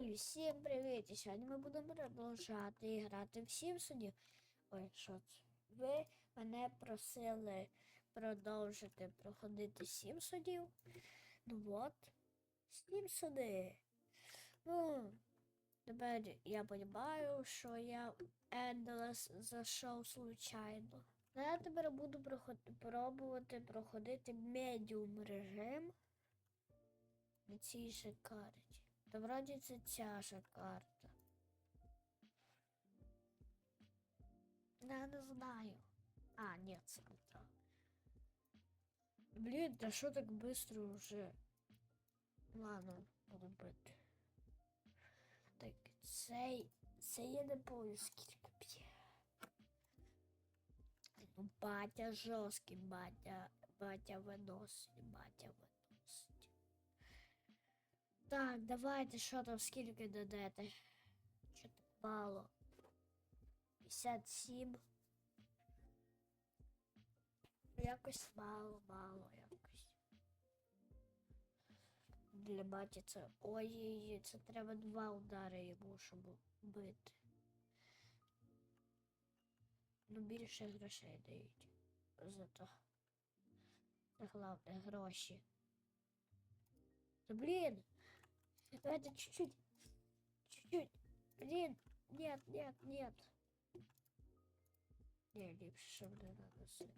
Всім привіт! І сьогодні ми будемо продовжати грати в Сімпсонів. Ой, що це? Ви мене просили продовжити проходити Сімпсонів. Ну от, Сімпсони. Ну, тепер я розумію, що я Endless зайшов случайно. Ну, Я тепер буду проход- пробувати проходити медіум режим на же карті. Та вроді це ця же карта. Я не знаю. А, ні, це не так. Блін, да що так быстро вже? Ладно, буду бити. Так, цей. Це я не помню, скільки б'є. Ну, батя жорсткий, батя, батя виносить, батя виносить. Так, давайте, що там, скільки дадете? Що так мало? 57. Якось мало, мало якось. Для баті це. Ой, це треба два удари йому, щоб бити. Ну, більше грошей дають. Зато. Це головне гроші. Та блін! Давайте чуть-чуть. Чуть-чуть. Блин, нет, нет, нет. Не, ліпше, не нанесли.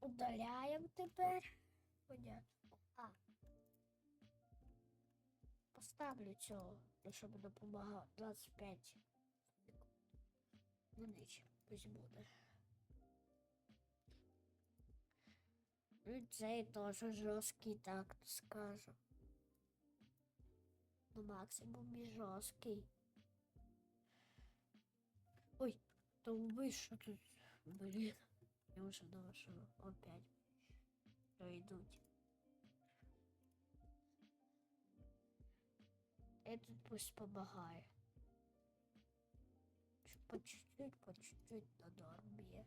Удаляємо тепер. Понятно. А. Поставлю цього, щоб допомагав 25 секунд. Ну нічого, пусть буде. Ну, цей теж жорсткий, так скажу. Ну, максимум і жорсткий. Ой, то ви що тут? Блін. Я вже думав, що опять пройдуть. Этот пусть помагає. Щоб По чуть-чуть, по чуть-чуть на нормі.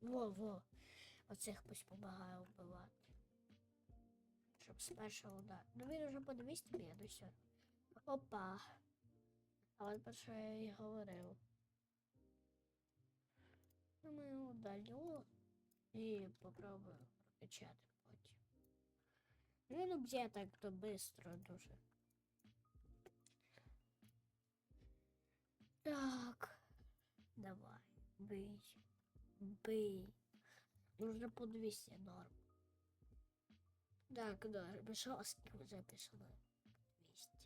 Во, во. Оцих пусть помагає вбивати. Щоб з першого. Ну він уже по 200 б'є, ну все. Опа. А от про що я і говорив. Ну, ми удалю і попробую прокачати потім. Ну, Він б'є так то бистро дуже. Так. Давай, бий. Бий. Нужно по 200 норм. Так, да, жорсткі вже пішли. 200.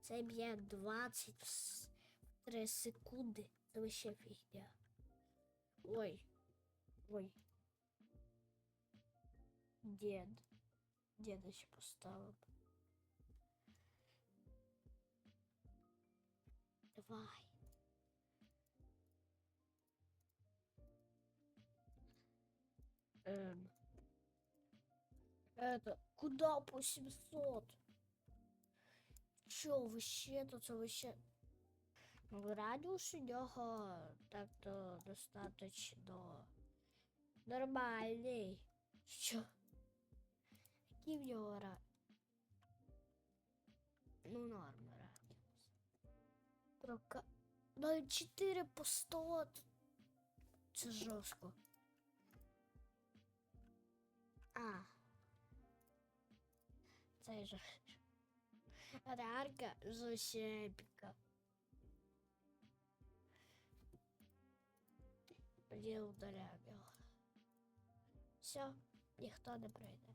Це б'є 23 секунди. Це вообще фігня. Ой. Ой. Дід. Діда ще поставив. Давай. Эм. Это, куда по 700? Чо, вообще, то вообще... Ну, радіус у нього так-то достаточно нормальний. Що? Який в нього ра... Ну, норм радіус. Прока... Навіть 4 по 100. Це жорстко. А. Це ж. Рарка зусепіка. Удаляю його. Все, ніхто не пройде.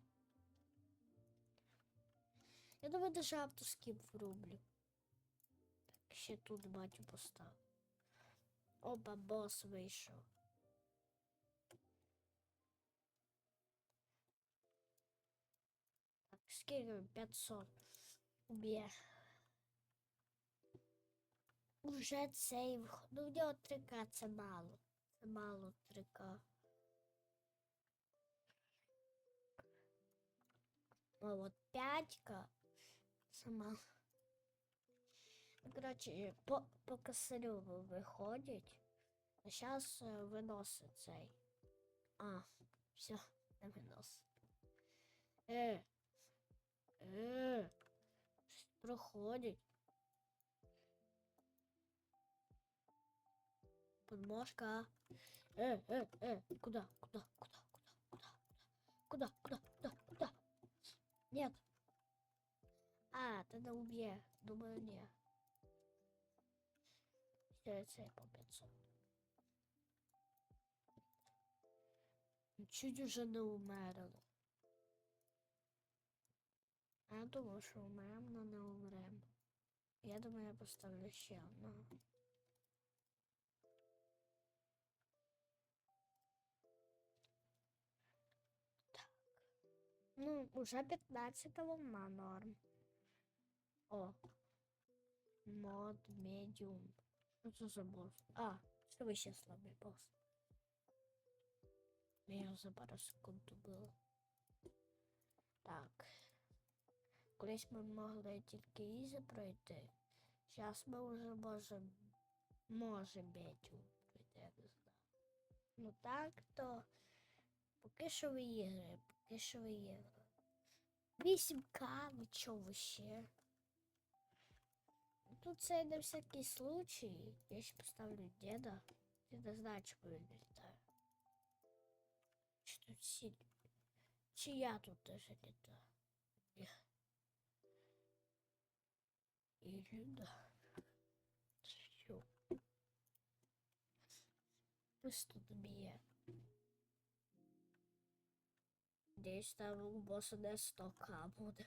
Я думаю, даже автоскіп врублю. Так, ще тут батю постав. Опа, бос вийшов. Так, скільки? 500. Уб'є. Уже цей Ну, в нього 3К це мало. Це мало 3К. А от 5К це мало. Ну, Коротше, по, по косарю виходять. А зараз виносить цей. А, все, не виносить. Е, проходить. Подмошка. Э, э, э, куда, куда, куда, куда, куда, куда, куда, куда, куда? Нет. А, тогда убье. Думаю, не. Все, це по 500. Чуть уже не умерли. А я думав, що умрем, але не умрем. Я думаю, я поставлю ще одного. Так. Ну, уже 15 волна норм. О. Мод медіум. Що це за бос? А, це ви ще слабий бос. Я за пару секунд убила. Так. Колись ми могли тільки ізі пройти. Зараз ми вже можемо може бетю пройти, я не знаю. Ну так то поки що виіграє, поки що виіграє. 8К, ви чого ви ще? Тут це на всякий случай. Я ще поставлю деда. Він не літає. Чи тут сіль? Чи я тут теж літаю? Ні. Или да. Все. Пусть тут б'є. Десь там у боса не 100к буде.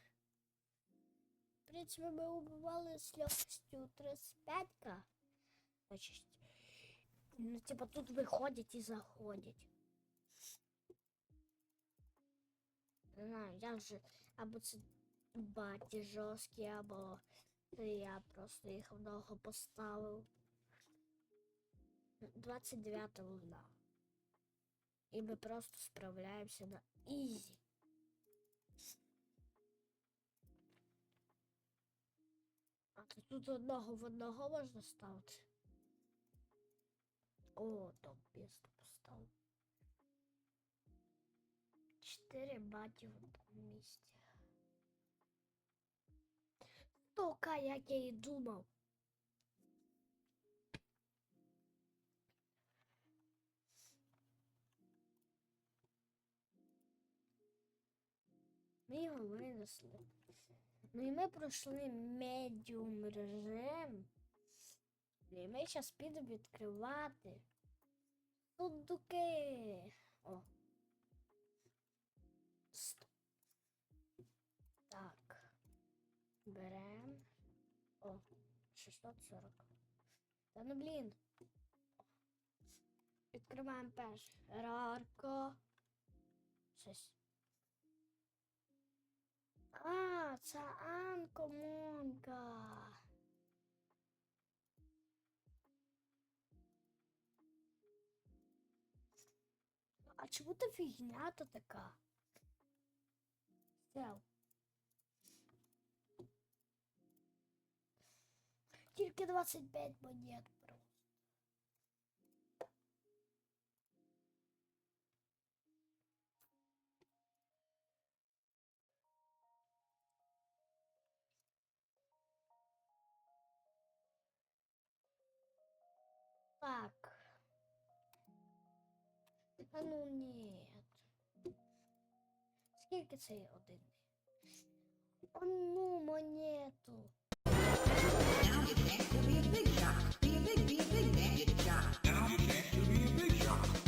В принципі, ми убивали з легкостю 35к. Значить, ну, типа тут виходять і заходять. Не знаю, я вже або це баті жорсткі, або це я просто їх много поставив. 29 луна. І ми просто справляємося на ізі. А то тут одного в одного можна ставити. О, там пісню поставив. Чотири баті в одному Тока, як я і думав. Ми його винесли. Ну і ми пройшли медіум режим. І ми зараз підемо відкривати. Сундуки. О. Стоп. Так. Берем. О, 640. Та ну блін. Відкриваємо перше. Рарко. Щось. А, це анкомонка. А чому та фігня то така? Сел. Тільки 25 монет просто. Так. А ну нет. Скільки це один? Одну монету. Now you can be a big shot. Now you can be a big shot.